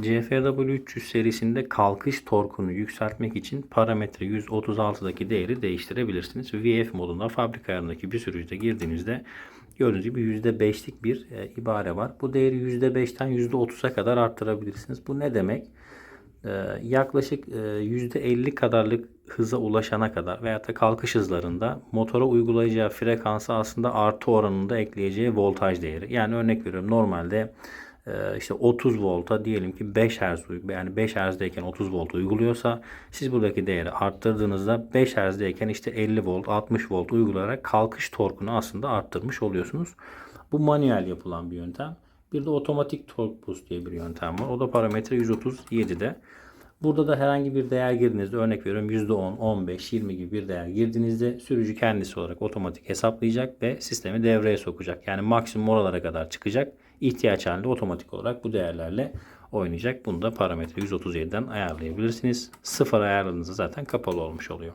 CFW 300 serisinde kalkış torkunu yükseltmek için parametre 136'daki değeri değiştirebilirsiniz. VF modunda fabrika ayarındaki bir sürücüde girdiğinizde gördüğünüz gibi %5'lik bir e, ibare var. Bu değeri %5'ten %30'a kadar arttırabilirsiniz. Bu ne demek? Ee, yaklaşık e, %50 kadarlık hıza ulaşana kadar veyahut da kalkış hızlarında motora uygulayacağı frekansı aslında artı oranında ekleyeceği voltaj değeri. Yani örnek veriyorum normalde e, işte 30 volta diyelim ki 5 Hz yani 5 Hz'deyken 30 volt uyguluyorsa siz buradaki değeri arttırdığınızda 5 Hz'deyken işte 50 volt 60 volt uygulayarak kalkış torkunu aslında arttırmış oluyorsunuz. Bu manuel yapılan bir yöntem. Bir de otomatik torque boost diye bir yöntem var. O da parametre 137'de. Burada da herhangi bir değer girdiğinizde örnek veriyorum %10, 15, 20 gibi bir değer girdiğinizde sürücü kendisi olarak otomatik hesaplayacak ve sistemi devreye sokacak. Yani maksimum oralara kadar çıkacak. İhtiyaç halinde otomatik olarak bu değerlerle oynayacak. Bunu da parametre 137'den ayarlayabilirsiniz. Sıfır ayarladığınızda zaten kapalı olmuş oluyor.